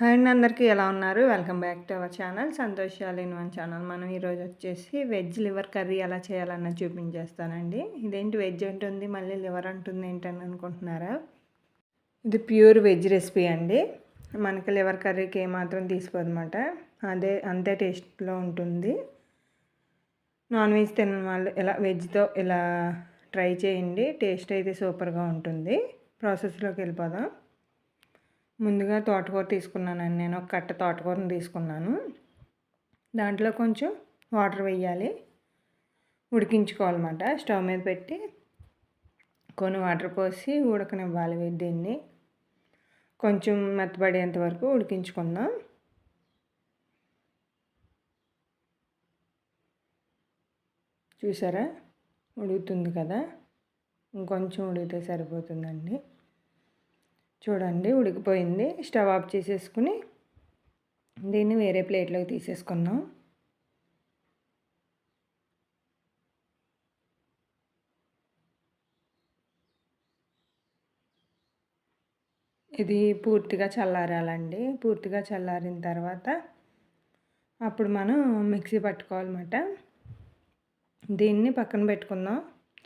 Hi అండి అందరికీ ఎలా ఉన్నారు? Welcome back to our channel. సంతోషాలు ఇన్ వన్ ఛానల్. మనం ఈరోజు వచ్చేసి వెజ్ లివర్ కర్రీ ఎలా చేయాలన్నది చూపించేస్తానండి. ఇదేంటి వెజ్ ఉంటుంది మళ్ళీ లివర్ అంటుంది ఏంటని అనుకుంటున్నారా? ఇది ప్యూర్ వెజ్ రెసిపీ అండి. మనకి లివర్ కర్రీకి ఏమాత్రం తీసుకోదన్నమాట. అదే అంతే టేస్ట్లో ఉంటుంది. నాన్ వెజ్ తిన వాళ్ళు ఇలా వెజ్తో ఇలా ట్రై చేయండి. టేస్ట్ అయితే సూపర్గా ఉంటుంది. ప్రాసెస్లోకి వెళ్ళిపోదాం. ముందుగా తోటకూర తీసుకున్నానండి. నేను ఒక కట్ట తోటకూరని తీసుకున్నాను. దాంట్లో కొంచెం వాటర్ వేయాలి ఉడికించుకోవాలన్నమాట. స్టవ్ మీద పెట్టి కొన్ని వాటర్ పోసి ఉడకనివ్వాలి దీన్ని. కొంచెం మెత్తబడేంత వరకు ఉడికించుకుందాం. చూసారా? ఉడుకుతుంది కదా? ఇంకొంచెం ఉడికితే సరిపోతుందండి. చూడండి ఉడికిపోయింది. స్టవ్ ఆఫ్ చేసేసుకుని దీన్ని వేరే ప్లేట్లోకి తీసేసుకున్నాం ఇది పూర్తిగా చల్లారాలండి. పూర్తిగా చల్లారిన తర్వాత అప్పుడు మనం మిక్సీ పట్టుకోవాలన్నమాట. దీన్ని పక్కన పెట్టుకుందాం.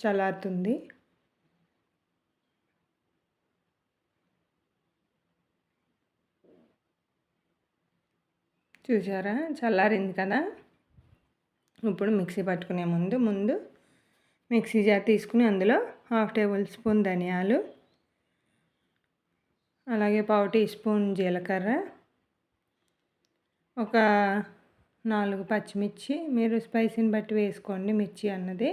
చల్లారుతుంది. చూసారా చల్లారింది కదా? ఇప్పుడు మిక్సీ పట్టుకునే ముందు ముందు మిక్సీ జార్ తీసుకుని అందులో హాఫ్ టేబుల్ స్పూన్ ధనియాలు అలాగే పావు టీ స్పూన్ జీలకర్ర ఒక నాలుగు పచ్చిమిర్చి మీరు స్పైసీని బట్టి వేసుకోండి మిర్చి అన్నది.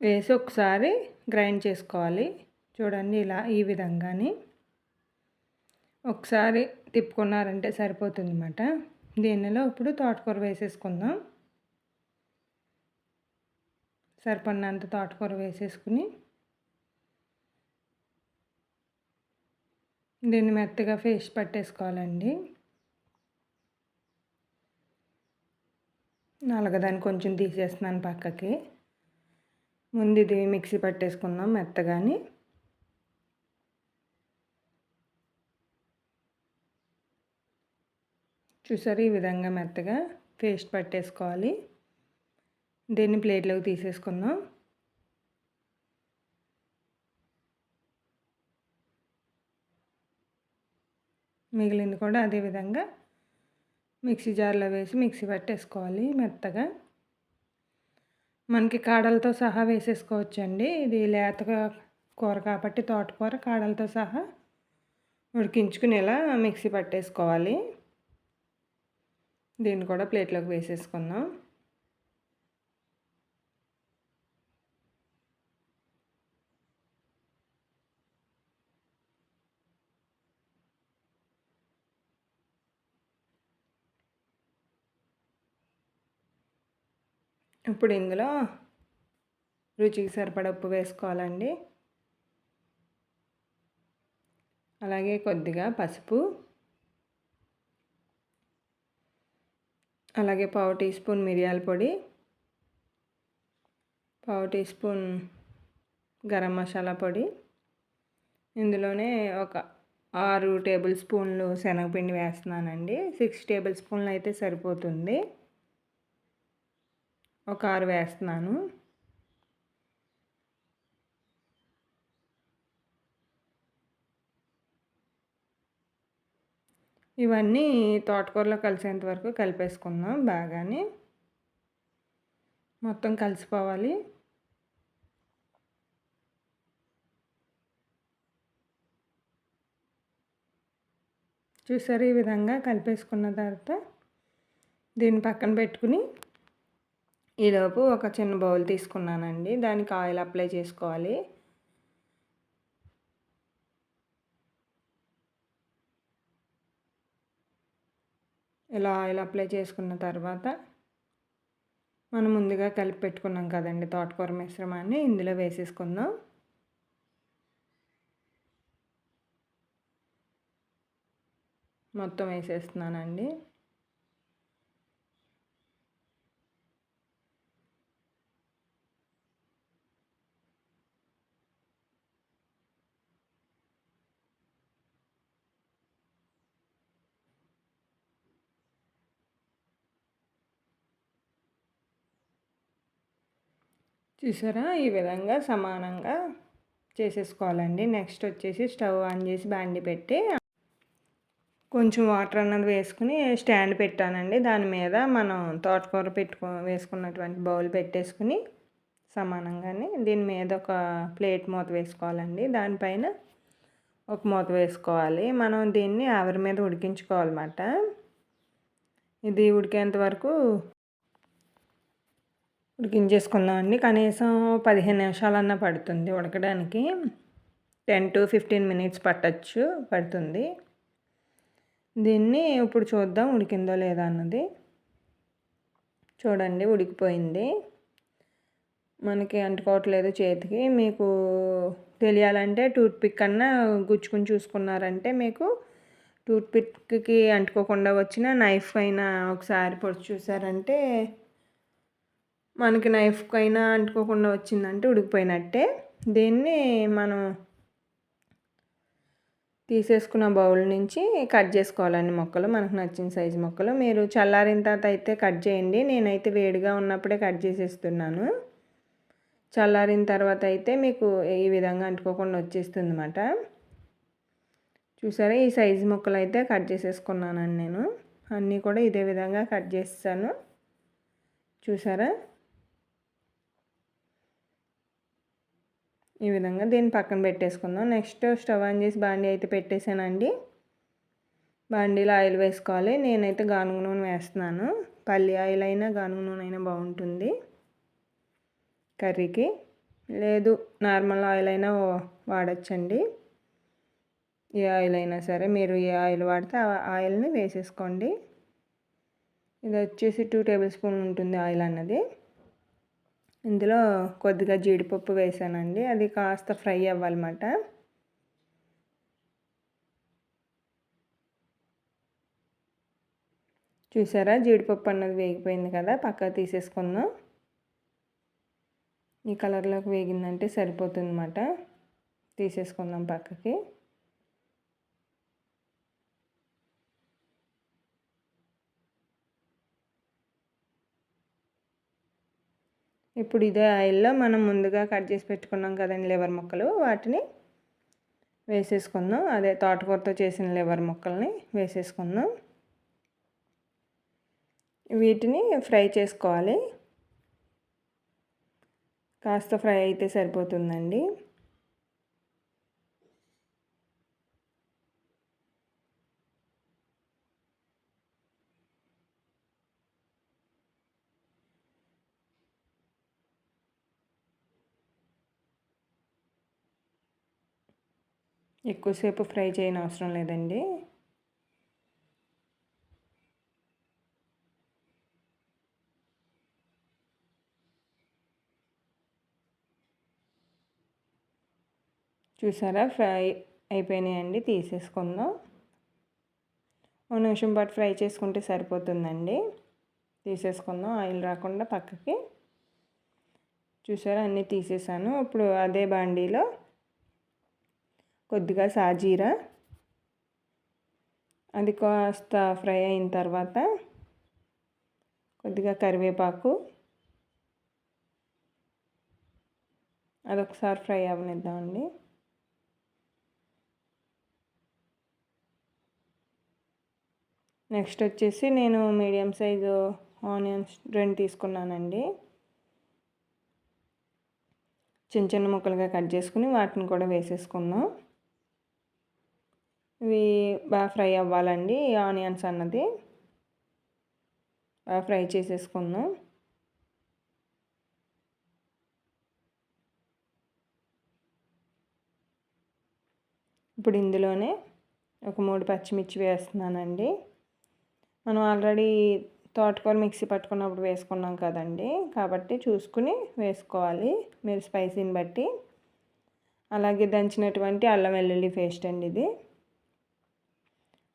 వేసి ఒకసారి గ్రైండ్ చేసుకోవాలి. చూడండి ఇలా ఈ విధంగాని. ఒకసారి తిప్పుకున్నారంటే సరిపోతుంది అన్నమాట దీనిలో ఇప్పుడు తోటకూర వేసేసుకుందాం. సరిపడినంత తోటకూర వేసేసుకుని దీన్ని మెత్తగా ఫేస్ పట్టేసుకోవాలండి. నలగదాన్ని కొంచెం తీసేస్తున్నాను పక్కకి. ముందు ఇది మిక్సీ పట్టేసుకుందాం మెత్తగాని. చూసారు ఈ విధంగా మెత్తగా పేస్ట్ పట్టేసుకోవాలి. దీన్ని ప్లేట్లోకి తీసేసుకుందాం. మిగిలింది కూడా అదే విధంగా మిక్సీ జార్లో వేసి మిక్సీ పట్టేసుకోవాలి మెత్తగా. మనకి కాడలతో సహా వేసేసుకోవచ్చండి. ఇది లేతగా కూర కాబట్టి తోటకూర కాడలతో సహా ఉడికించుకునేలా మిక్సీ పట్టేసుకోవాలి. దీన్ని కూడా ప్లేట్లోకి వేసేసుకుందాం. ఇప్పుడు ఇందులో రుచికి సరిపడ ఉప్పు వేసుకోవాలండి. అలాగే కొద్దిగా పసుపు. అలాగే పావు టీ స్పూన్ మిరియాల పొడి పావు టీ స్పూన్ గరం మసాలా పొడి ఇందులోనే ఒక ఆరు టేబుల్ స్పూన్లు శనగపిండి వేస్తున్నానండి. సిక్స్ టేబుల్ స్పూన్లు అయితే సరిపోతుంది. ఒక ఆరు వేస్తున్నాను. ఇవన్నీ తోటకూరలో కలిసేంత వరకు కలిపేసుకుందాం బాగానే. మొత్తం కలిసిపోవాలి. చూసారు ఈ విధంగా కలిపేసుకున్న తర్వాత దీన్ని పక్కన పెట్టుకుని ఈలోపు ఒక చిన్న బౌల్ తీసుకున్నానండి. దానికి ఆయిల్ అప్లై చేసుకోవాలి. ఇలా ఆయిల్ అప్లై చేసుకున్న తర్వాత మనం ముందుగా కలిపి పెట్టుకున్నాం కదండి తోటకూర మిశ్రమాన్ని. ఇందులో వేసేసుకుందాం. మొత్తం వేసేస్తున్నానండి. చూసారా? ఈ విధంగా సమానంగా చేసేసుకోవాలండి. నెక్స్ట్ వచ్చేసి స్టవ్ ఆన్ చేసి బాండి పెట్టి కొంచెం వాటర్ అన్నది వేసుకుని స్టాండ్ పెట్టానండి. దాని మీద మనం తోటకూర పెట్టుకో వేసుకున్నటువంటి బౌల్ పెట్టేసుకుని సమానంగానే దీని మీద ఒక ప్లేట్ మూత వేసుకోవాలండి. దానిపైన ఒక మూత వేసుకోవాలి. మనం దీన్ని ఆవిరి మీద ఉడికించుకోవాలన్నమాట. ఇది ఉడికేంత వరకు ఉడికించేసుకుందామండి కనీసం పదిహేను నిమిషాలన్నా పడుతుంది ఉడకడానికి. టెన్ టు ఫిఫ్టీన్ మినిట్స్ పట్టచ్చు పడుతుంది. దీన్ని ఇప్పుడు చూద్దాం ఉడికిందో లేదా అన్నది. చూడండి ఉడికిపోయింది. మనకి అంటుకోవట్లేదు చేతికి. మీకు తెలియాలంటే టూత్ పిక్ అన్నా గుచ్చుకుని చూసుకున్నారంటే మీకు టూత్ పిక్కి అంటుకోకుండా వచ్చిన నైఫ్ అయినా ఒకసారి పొడి చూసారంటే మనకి నైఫ్కైనా అంటుకోకుండా వచ్చిందంటే ఉడికిపోయినట్టే. దీన్ని మనం తీసేసుకున్న బౌల్ నుంచి కట్ చేసుకోవాలండి మొక్కలు. మనకు నచ్చిన సైజు మొక్కలు. మీరు చల్లారిన తర్వాత అయితే కట్ చేయండి. నేనైతే వేడిగా ఉన్నప్పుడే కట్ చేసేస్తున్నాను. చల్లారిన తర్వాత అయితే మీకు ఈ విధంగా అంటుకోకుండా వచ్చేస్తుంది అనమాట చూసారా? ఈ సైజు మొక్కలు అయితే కట్ చేసేసుకున్నానండి నేను. అన్నీ కూడా ఇదే విధంగా కట్ చేస్తాను. చూసారా? ఈ విధంగా దీన్ని పక్కన పెట్టేసుకుందాం. నెక్స్ట్ స్టవ్ ఆన్ చేసి బాండీ అయితే పెట్టేశానండి. బాండీలో ఆయిల్ వేసుకోవాలి. నేనైతే గానుగ నూనె వేస్తున్నాను. పల్లి ఆయిల్ అయినా గానుగ నూనె అయినా బాగుంటుంది కర్రీకి. లేదు నార్మల్ ఆయిల్ అయినా వాడచ్చండి. ఏ ఆయిల్ అయినా సరే మీరు ఏ ఆయిల్ వాడితే ఆ ఆయిల్ని వేసేసుకోండి. ఇది వచ్చేసి టూ టేబుల్ స్పూన్ ఉంటుంది ఆయిల్ అన్నది. ఇందులో కొద్దిగా జీడిపప్పు వేసానండి. అది కాస్త ఫ్రై అవ్వాలన్నమాట. చూసారా? జీడిపప్పు అన్నది వేగిపోయింది కదా? పక్కకు తీసేసుకుందాం. ఈ కలర్లోకి వేగిందంటే సరిపోతుంది అన్నమాట తీసేసుకుందాం పక్కకి. ఇప్పుడు ఇదే ఆయిల్లో మనం ముందుగా కట్ చేసి పెట్టుకున్నాం కదండి లివర్ ముక్కలు. వాటిని వేసేసుకుందాం. అదే తోటకూరతో చేసిన లివర్ ముక్కల్ని వేసేసుకుందాం. వీటిని ఫ్రై చేసుకోవాలి. కాస్త ఫ్రై అయితే సరిపోతుందండి. ఎక్కువసేపు ఫ్రై చేయని అవసరం లేదండి. చూసారా? ఫ్రై అయిపోయినాయండి తీసేసుకుందాం. ఒక నిమిషం పాటు ఫ్రై చేసుకుంటే సరిపోతుందండి. తీసేసుకుందాం ఆయిల్ రాకుండా పక్కకి. చూసారా? అన్నీ తీసేసాను. ఇప్పుడు అదే బాండీలో కొద్దిగా సాజీరా. అది కాస్త ఫ్రై అయిన తర్వాత కొద్దిగా కరివేపాకు. అదొకసారి ఫ్రై అవనిద్దామండి. నెక్స్ట్ వచ్చేసి నేను మీడియం సైజు ఆనియన్స్ రెండు తీసుకున్నానండి. చిన్న చిన్న ముక్కలుగా కట్ చేసుకుని వాటిని కూడా వేసేసుకున్నాం ఇవి బాగా ఫ్రై అవ్వాలండి ఆనియన్స్ అన్నది. బాగా ఫ్రై చేసేసుకుందాం. ఇప్పుడు ఇందులోనే ఒక మూడు పచ్చిమిర్చి వేస్తున్నానండి. మనం ఆల్రెడీ తోటకూర మిక్సీ పట్టుకున్నప్పుడు వేసుకున్నాం కదండి కాబట్టి చూసుకుని వేసుకోవాలి మీరు స్పైసీని బట్టి. అలాగే దంచినటువంటి అల్లం వెల్లుల్లి పేస్ట్ అండి ఇది.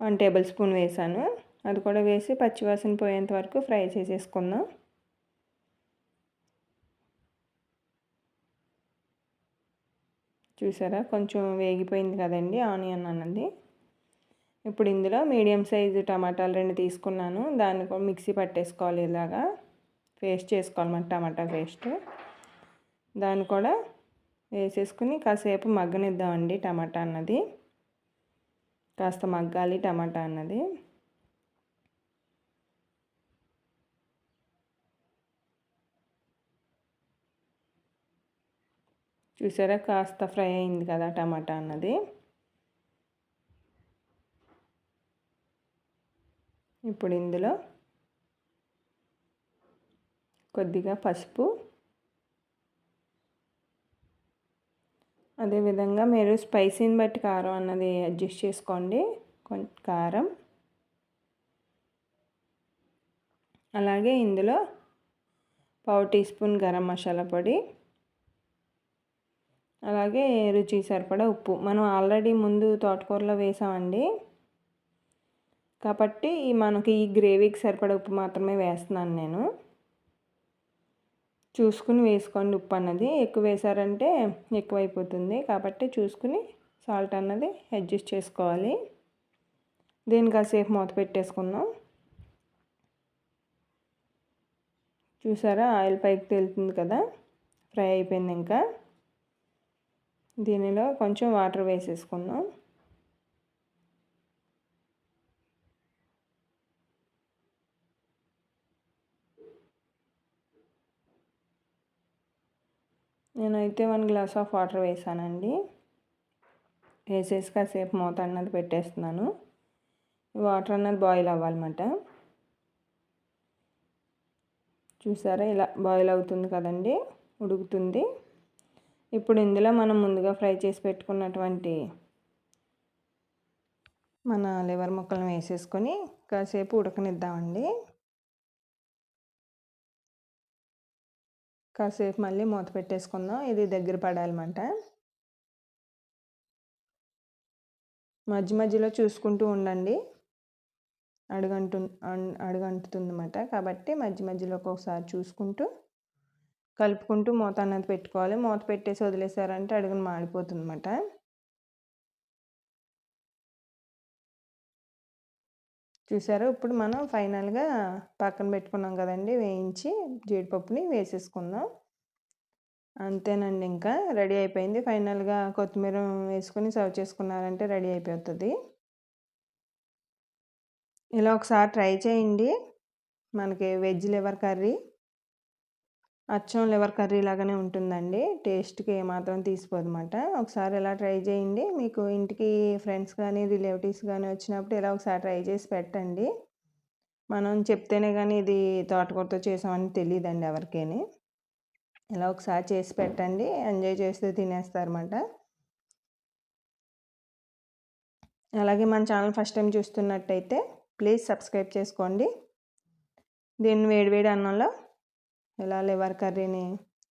వన్ టేబుల్ స్పూన్ వేసాను. అది కూడా వేసి పచ్చివాసన పోయేంత వరకు ఫ్రై చేసేసుకుందాం. చూసారా? కొంచెం వేగిపోయింది కదండి ఆనియన్ అన్నది. ఇప్పుడు ఇందులో మీడియం సైజు టమాటాలు రెండు తీసుకున్నాను. దాన్ని కూడా మిక్సీ పట్టేసుకోవాలి ఇలాగా. పేస్ట్ చేసుకోవాలన్నమాట టమాటా పేస్ట్. దాన్ని కూడా వేసేసుకుని కాసేపు మగ్గనిద్దామండి టమాటా అన్నది. కాస్త మగ్గాలి టమాటా అన్నది. చూసారా? కాస్త ఫ్రై అయింది కదా టమాటా అన్నది. ఇప్పుడు ఇందులో కొద్దిగా పసుపు అదేవిధంగా మీరు స్పైసీని బట్టి కారం అన్నది అడ్జస్ట్ చేసుకోండి. కొంచెం కారం. అలాగే ఇందులో పావు టీ స్పూన్ గరం మసాలా పొడి. అలాగే రుచి సరిపడా ఉప్పు. మనం ఆల్రెడీ ముందు తోటకూరలో వేసామండి. కాబట్టి మనకి ఈ గ్రేవీకి సరిపడా ఉప్పు మాత్రమే వేస్తున్నాను నేను. చూసుకుని వేసుకోండి ఉప్పు అన్నది. ఎక్కువ వేసారంటే ఎక్కువైపోతుంది. కాబట్టి చూసుకుని సాల్ట్ అన్నది అడ్జస్ట్ చేసుకోవాలి. దీన్ని కాసేపు మూత పెట్టేసుకుందాం. చూసారా? ఆయిల్ పైకి తేలుతుంది కదా? ఫ్రై అయిపోయింది ఇంకా. దీనిలో కొంచెం వాటర్ వేసేసుకుందాం. నేనైతే వన్ గ్లాస్ ఆఫ్ వాటర్ వేసానండి. వేసేసి కాసేపు మూత అన్నది పెట్టేస్తున్నాను. వాటర్ అన్నది బాయిల్ అవ్వాలన్నమాట. చూసారా ఇలా బాయిల్ అవుతుంది కదండి ఉడుకుతుంది. ఇప్పుడు ఇందులో మనం ముందుగా ఫ్రై చేసి పెట్టుకున్నటువంటి మన లివర్ ముక్కలను వేసేసుకొని కాసేపు ఉడకనిద్దామండి. కాసేపు మళ్ళీ మూత పెట్టేసుకుందాం. ఇది దగ్గర పడాలన్నమాట. మధ్య మధ్యలో చూసుకుంటూ ఉండండి. అడుగంటు అడుగంటుతుందన్నమాట. కాబట్టి మధ్య మధ్యలో ఒక్కొక్కసారి చూసుకుంటూ కలుపుకుంటూ మూత అన్నది పెట్టుకోవాలి. మూత పెట్టేసి వదిలేసారంటే అడుగును మాడిపోతుంది చూసారు. ఇప్పుడు మనం ఫైనల్గా పక్కన పెట్టుకున్నాం కదండి వేయించి జీడిపప్పుని వేసేసుకుందాం. అంతేనండి ఇంకా. రెడీ అయిపోయింది. ఫైనల్గా కొత్తిమీర వేసుకొని సర్వ్ చేసుకున్నారంటే రెడీ అయిపోతుంది. ఇలా ఒకసారి ట్రై చేయండి. మనకి వెజ్ లివర్ కర్రీ అచ్చం లివర్ కర్రీ లాగానే ఉంటుందండి. టేస్ట్కి ఏమాత్రం తీసిపోదన్నమాట. ఒకసారి ఇలా ట్రై చేయండి. మీకు ఇంటికి ఫ్రెండ్స్ కానీ రిలేటివ్స్ కానీ వచ్చినప్పుడు ఇలా ఒకసారి ట్రై చేసి పెట్టండి. మనం చెప్తేనే కానీ ఇది తోటకూరతో చేసామని తెలియదండి ఎవరికైనా. ఇలా ఒకసారి చేసి పెట్టండి. ఎంజాయ్ చేస్తూ తినేస్తారన్నమాట. అలాగే మన ఛానల్ ఫస్ట్ టైం చూస్తున్నట్టయితే ప్లీజ్ సబ్స్క్రైబ్ చేసుకోండి. దీన్ని వేడివేడి అన్నంలో ఇలా లివర్ కర్రీని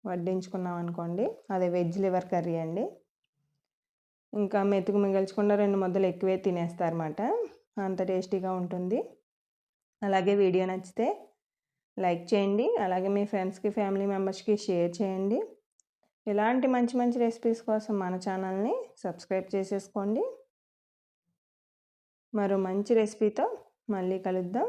వడ్డించుకున్నాం అనుకోండి. అదే వెజ్ లివర్ కర్రీ అండి. ఇంకా మెతుకు మిగల్చకుండా రెండు ముద్దలు ఎక్కువే తినేస్తారన్నమాట. అంత టేస్టీగా ఉంటుంది. అలాగే వీడియో నచ్చితే లైక్ చేయండి. అలాగే మీ ఫ్రెండ్స్కి ఫ్యామిలీ మెంబర్స్కి షేర్ చేయండి. ఇలాంటి మంచి మంచి రెసిపీస్ కోసం మన ఛానల్ని సబ్స్క్రైబ్ చేసేసుకోండి. మరో మంచి రెసిపీతో మళ్ళీ కలుద్దాం.